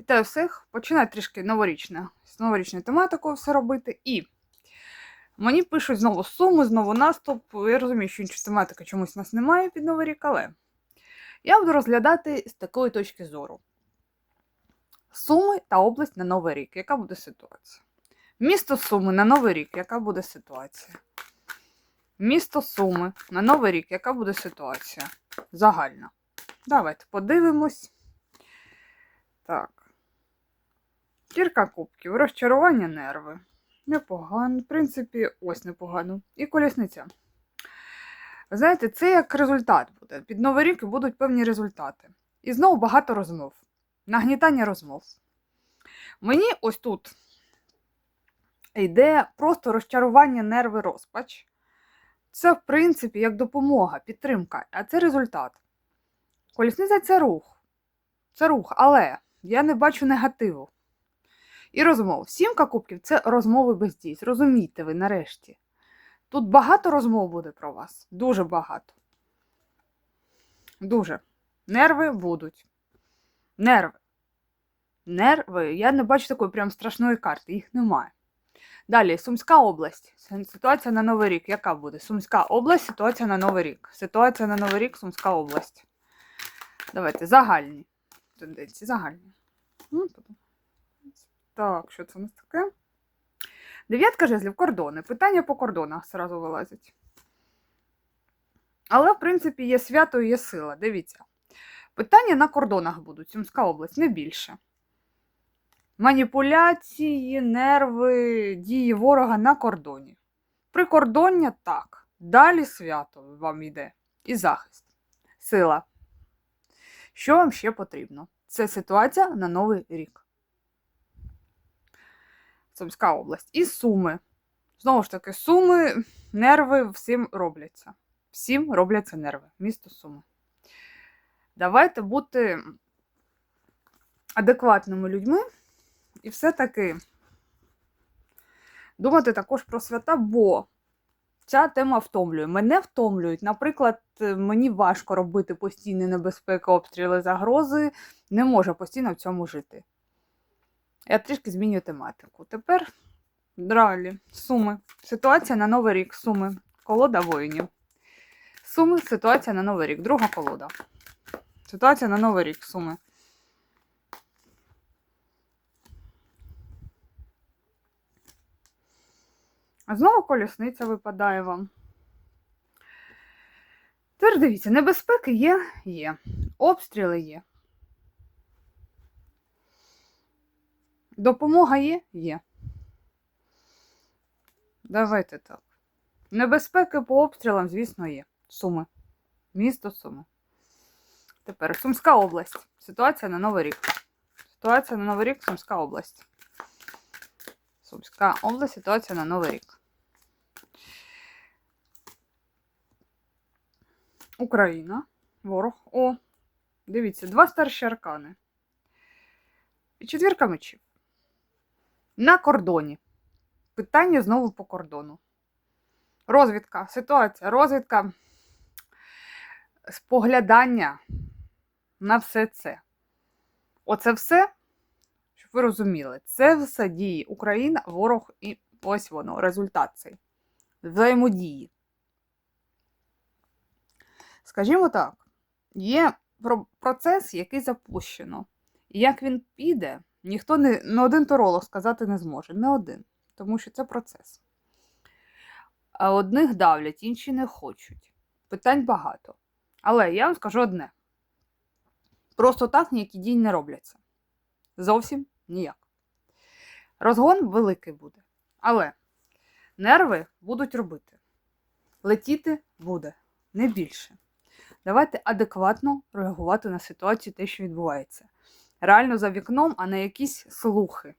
Вітаю всіх. Починаю трішки новорічне, з новорічною тематикою все робити. І мені пишуть знову суми, знову наступ. Я розумію, що іншої тематики чомусь у нас немає під Новий рік, але я буду розглядати з такої точки зору. Суми та область на Новий рік. Яка буде ситуація? Місто Суми на Новий рік, яка буде ситуація? Місто Суми на Новий рік, яка буде ситуація? Загальна. Давайте подивимось. Так. Кірка кубків, розчарування нерви. Непогано. В принципі, ось непогано. І колісниця. Знаєте, це як результат буде. Під Новий рік будуть певні результати. І знову багато розмов. Нагнітання розмов. Мені ось тут йде просто розчарування нерви розпач. Це, в принципі, як допомога, підтримка, а це результат. Колісниця це рух. Це рух, але я не бачу негативу. І розмов. Сімка кубків це розмови без дій. Зрозумійте ви нарешті. Тут багато розмов буде про вас. Дуже багато. Дуже. Нерви будуть. Нерви. Нерви. Я не бачу такої прям страшної карти, їх немає. Далі, Сумська область. Ситуація на Новий рік. Яка буде? Сумська область, ситуація на Новий рік. Ситуація на Новий рік, Сумська область. Давайте, загальні. Тенденції, загальні. Ну, потім. Так, що це у нас таке? Дев'ятка жезлів, кордони. Питання по кордонах зразу вилазять. Але, в принципі, є свято і є сила. Дивіться. Питання на кордонах будуть. Сумська область, не більше. Маніпуляції, нерви, дії ворога на кордоні. Прикордоння так. Далі свято вам йде. І захист. Сила. Що вам ще потрібно? Це ситуація на Новий рік. Сумська область. І суми. Знову ж таки, суми, нерви всім робляться. Всім робляться нерви. Місто Суми. Давайте бути адекватними людьми і все-таки думати також про свята, бо ця тема втомлює. Мене втомлюють. Наприклад, мені важко робити постійні небезпеки, обстріли, загрози. Не можу постійно в цьому жити. Я трішки змінюю тематику. Тепер далі. Суми. Ситуація на Новий рік. Суми. Колода воїнів. Суми. Ситуація на Новий рік. Друга колода. Ситуація на Новий рік. Суми. А знову колісниця випадає вам. Тепер дивіться, небезпеки є, є. Обстріли є. Допомога є? Є. Давайте так. Небезпеки по обстрілам, звісно, є. Суми. Місто Суми. Тепер Сумська область. Ситуація на Новий рік. Ситуація на Новий рік, Сумська область. Сумська область, ситуація на Новий рік. Україна. Ворог. О, дивіться, два старші аркани. І четвірка мечів. На кордоні. Питання знову по кордону. Розвідка, ситуація, розвідка, споглядання на все це. Оце все, щоб ви розуміли, це все дії Україна, ворог і ось воно, результат цей. Взаємодії. Скажімо так, є процес, який запущено. Як він піде, ніхто не, не один торолог сказати не зможе. Не один. Тому що це процес. А одних давлять, інші не хочуть. Питань багато. Але я вам скажу одне: просто так ніякі дії не робляться. Зовсім ніяк. Розгон великий буде. Але нерви будуть робити. Летіти буде не більше. Давайте адекватно реагувати на ситуацію, те, що відбувається. Реально за вікном, а не якісь слухи.